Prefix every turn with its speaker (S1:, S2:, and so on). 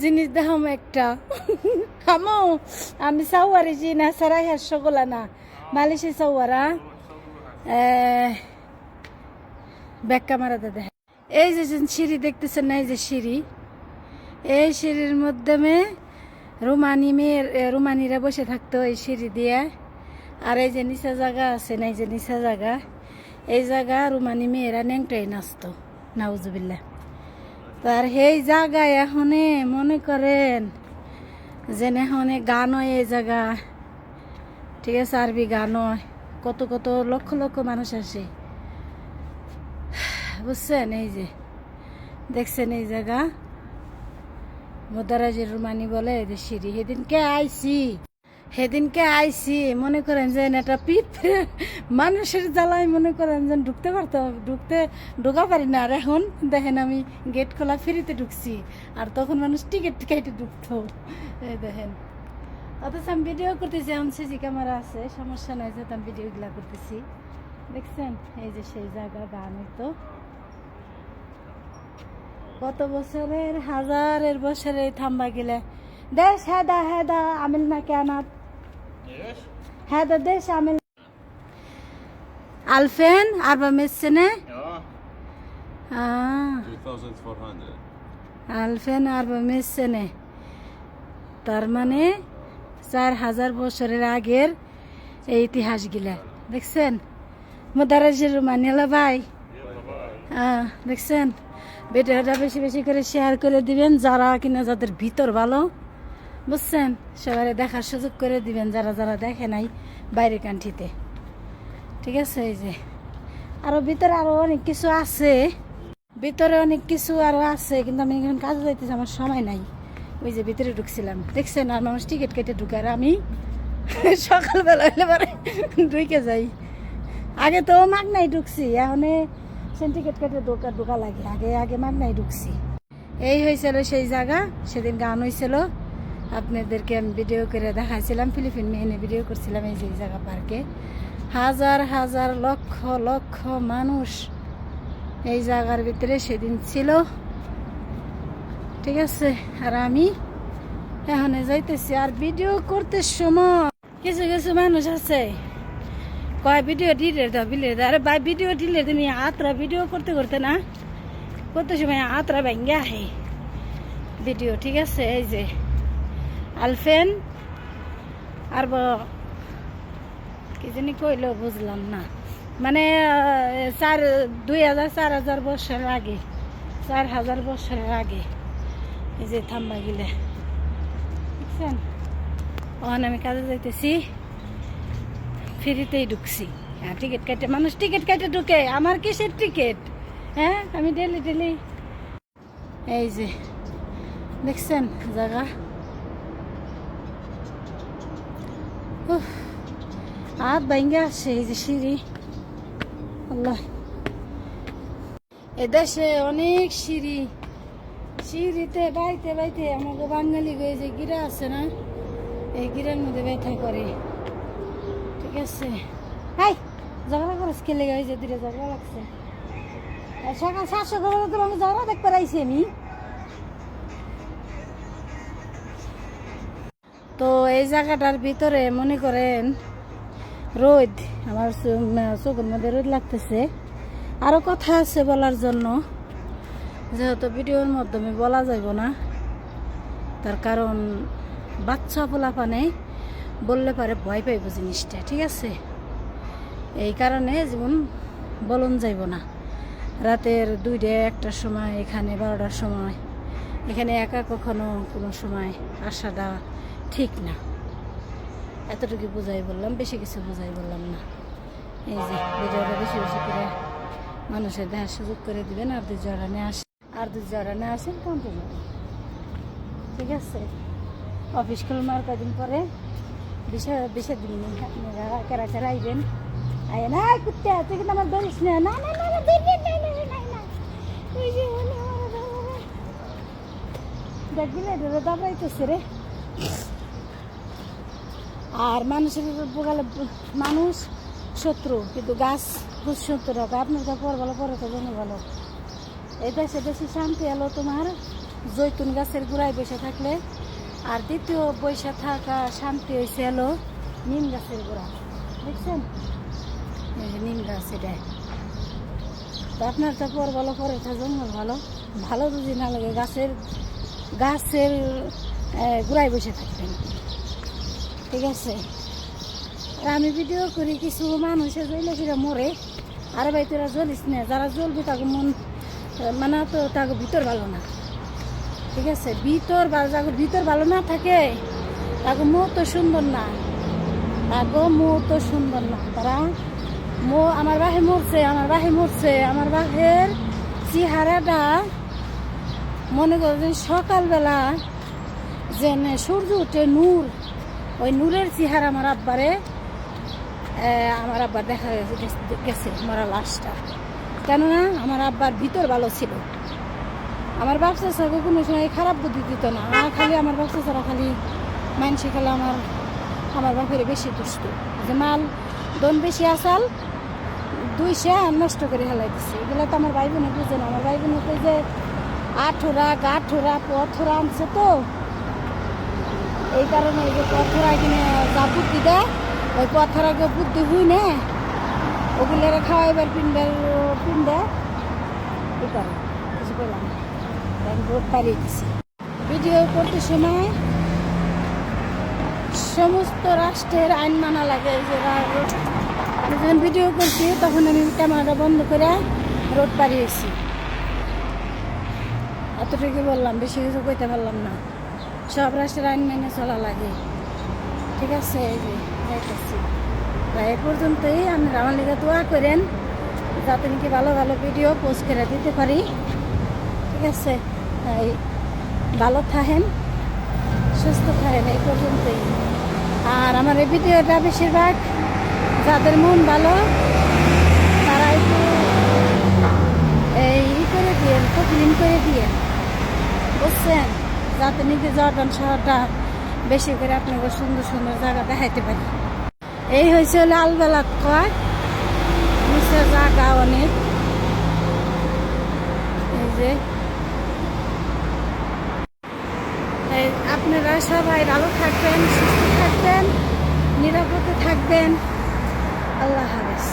S1: জিনিস দেখাম একটা। আমো আমি সাউয়ারি জি না, সারাই হাস্য গোলা না। মালিশে সাউয়ারা ব্যাক ক্যামেরা দাদা এই যে যে সিঁড়ি দেখতেছেন না, এই যে সিঁড়ি। এই সিঁড়ির মাধ্যমে রুমানি মেয়ের রুমানিরা বসে থাকতো এই সিঁড়ি দিয়ে। আর এই যে নিচা জায়গা আছে না, এই যে নিচা জায়গা। এই জায়গা রুমানি মেয়েরা ন্যাংটাই নাচতো। নাউজুবিল্লা তার সেই জায়গায় এখনে মনে করেন যেন এখনে গান হয় এই জায়গা। ঠিক আছে, আরবি গান হয়। কত কত লক্ষ লক্ষ মানুষ আসে। বুঝছেন? এই যে, দেখছেন এই জায়গা? মোদারাজের রুমানি বলে যে সিঁড়ি। সেদিনকে আইছি। সেদিনকে আইছি, মনে করেন যে একটা পিপ মানুষের জ্বালায় মনে করেন যে ঢুকতে পারতাম ঢুকতে ঢোকা পারি না। আর এখন দেখেন আমি গেট খোলা ফ্রিতে ঢুকছি, আর তখন মানুষ টিকিট কেটে ঢুকতো। এই দেখেন। অথচ আমি ভিডিও করতেছি, এখন সিসি ক্যামেরা আছে, সমস্যা নাই যে আমি ভিডিওগুলা করতেছি। দেখছেন? এই যে সেই জায়গা, গান হইতো কত বছরের, হাজারের বছরের থাম্বা গেলে। দেশ হেদা হেদা, আমিল না কেনাত দেশ আমিল আলফেন আরবা মেসেনে।
S2: Ja,
S1: আহ
S2: 2400.
S1: আলফেন আরবা মেসেনে। তার মানে চার হাজার বছরের আগের এই ইতিহাস গিলা দেখছেন? মোদারাজির মানিয়ালা ভাই। হ্যাঁ দেখছেন? ভিডিওটা বেশি বেশি করে শেয়ার করে দিবেন যারা কিনা যাদের ভিতর ভালো। বুঝছেন? সবাই দেখার সুযোগ করে দিবেন যারা যারা দেখে নাই বাইরে কান্ট্রিতে। ঠিক আছে, এই যে। আরও ভিতরে আরও অনেক কিছু আছে। ভিতরে অনেক কিছু আরও আছে, কিন্তু আমি এখন কাজে যাইতেছি, আমার সময় নাই। ওই যে ভিতরে ঢুকছিলাম। দেখছেন, আর মানুষ টিকিট কেটে ঢুকে, আর আমি সকালবেলা হলে পরে ঢুকে যাই। আগে তো মাগনাই ঢুকছি, এখন সেন টিকিট কেটে ঢোকা ঢোকা লাগে। আগে আগে মাগনাই ঢুকছি। এই হয়েছিল সেই জায়গা, সেদিন গান হয়েছিল আপনাদেরকে আমি ভিডিও করে দেখাইছিলাম, ফিলিপিন মেয়ে ভিডিও করছিলাম এই যে জায়গা পার্কে হাজার হাজার, লক্ষ লক্ষ মানুষ এই জায়গার ভিতরে সেদিন ছিল। ঠিক আছে, আর আমি এখন যাইতেছি, আর ভিডিও করতে সময়। কিছু কিছু মানুষ আছে। কয় ভিডিও ডিলে দাও বিলে দাও। আরে ভাই ভিডিও ডিলে তুমি আতরা ভিডিও করতে করতে না করতে সময় আতরা ভেঙ্গে আহে। ভিডিও ঠিক আছে, এই যে। আলফেন আর কি জানি কইলো, বুঝলাম না। মানে চার, দুই হাজার, চার হাজার বছর আগে, চার হাজার বছরের আগে, এই যে থাম্বা গিলে। বুঝছেন? ওখানে আমি কাজে যাইতেছি, ফ্রিতেই ঢুকছি। হ্যাঁ টিকিট কেটে, মানুষ টিকিট কেটে ঢুকে, আমার কিসের টিকিট? হ্যাঁ আমি ডেলি ডেলি এই যে, দেখছেন জায়গা? হাত ভাঙ্গে আসছে এই যে সিঁড়ি আল্লাহ এদেশে অনেক সিঁড়ি সিঁড়িতে বাইতে বাইতে আমাকে বাঙালি গিয়ে যে গিরা আছে না এই গিরার মধ্যে ব্যথা করে ঠিক আছে হাই ঝগড়া করে স্কেলে গেছে দূরে ঝগড়া লাগছে আর সকাল সাতশো করে তো আমি ঝগড়া দেখতে পারাইছি আমি তো এই জায়গাটার ভিতরে মনে করেন রোদ, আমার চোখের মধ্যে রোদ লাগতেছে। আরও কথা আছে বলার জন্য। যেহেতু ভিডিওর মাধ্যমে বলা যাইব না, তার কারণ বাচ্চা পোলাপানে বললে পারে ভয় পাইব জিনিসটা, ঠিক আছে? এই কারণে যেমন বলন যাইব না। রাতের দুইটা, একটার সময়, এখানে বারোটার সময়, এখানে একা কখনো কোনো সময় আসাটা ঠিক না এতটুকু বোঝাই বললাম বেশি কিছু বোঝাই বললাম না এই যে ভিডিওটা বেশি বেশি করে মানুষের দেখার সুযোগ করে দিবেন আর দুই জড়ানে আসেন আর দুই জড়ানে আসেন কাউন্টে যাবেন ঠিক আছে অফিস খুলমার কদিন পরে বিশে বিশে দিন আপনারা কেরা কেরা আইবেন আয় না কুত্তে তুই কিন্তু আমার ধরিস না না না না না। দেখবি না এটা দাবাইতেছে রে আর মানুষের বগালে মানুষ শত্রু, কিন্তু গাছ শত্রু হবে আপনার যা পর ভালো, পরে তো ভালো। এই দেশে বেশি শান্তি এলো তোমার জৈতুন গাছের গোড়ায় বসে থাকলে। আর দ্বিতীয় বসে থাকা শান্তি হয়েছে এলো নিম গাছের গোড়া। দেখছেন? নিম গাছ এটা। আপনার তো পর ভালো, পরে তো ভালো। ভালো যদি না লাগে গাছের গাছের গোড়ায় বসে থাকবেন। ঠিক আছে। আর আমি ভিডিও করি, কিছু মানুষের জইলে ফিরে মরে। আর ভাই, তোরা জ্বলিস না, যারা জ্বলবি তাকে মন মানে তো তাকে ভিতর ভালো না। ঠিক আছে, ভিতর যাকে ভিতর ভালো না থাকে, তাকে মো তো সুন্দর না। তাকে মো তো সুন্দর না। তারা মো, আমার বাহে মরছে, আমার বাহে মরছে, আমার বাহের চেহারাটা মনে করছেন সকালবেলা যে সূর্য উঠে নূর। ওই নূরের চেহারা আমার আব্বারে আমার আব্বার দেখা গেছে- মরা লাশটা। কেননা আমার আব্বার ভিতর ভালো ছিল। আমার ব্যবসা ছাড়া কোনো সময় খারাপ বুদ্ধি দিত না। আর খালি আমার ব্যবসা ছাড়া খালি মানসি খেলে আমার আমার বাপের বেশি দুষ্ট। যে মাল দন বেশি, আসাল দুইশা নষ্ট করে হেলাই দিছে। এগুলো তো আমার ভাই বোনে বুঝে না। আমার ভাই বোনে যে, আঠোরা, গাঠোরা, পথরা আনছে তো। এই কারণে এই যে পথরা কিনে যা বুদ্ধি দেয় ওই পথরাকে বুদ্ধি হুই না, ওগুলো খাওয়াইবার পিন্ডের পিন্ডে এই করে কিছু আমি রোড পাড়িয়ে দিছি ভিডিও করতে সময় সমস্ত রাষ্ট্রের আইন মানা লাগে যে আমি যখন ভিডিও করছি, তখন আমি ক্যামেরাটা বন্ধ করে রোড পাড়িয়েছি। এতটুকু বললাম, বেশি কিছু কইতে পারলাম না। সব রাষ্ট্রের আইন মেনে চলা লাগে। ঠিক আছে? এই এ পর্যন্তই আমি আমার লিগে দোয়া করেন, যাতে নাকি ভালো ভালো ভিডিও পোস্ট করে দিতে পারি। ঠিক আছে? তাই ভালো থাকেন, সুস্থ থাকেন এই পর্যন্তই। আর আমার এই ভিডিওটা বেশিরভাগ যাদের মন ভালো তারা একটু এই ই করে দিয়েন ক্লিন করে দিয়েন বুঝছেন যাতে নাকি জর্ডান শহরটা বেশি করে আপনাকে সুন্দর সুন্দর জায়গা দেখাইতে পারি। এই হয়েছে লালবেলা কয় নিচে জায়গা অনেক। এই যে। আপনারা সবাই ভালো থাকবেন, সুস্থ থাকবেন, নিরাপদে থাকবেন। আল্লাহ হাফেজ।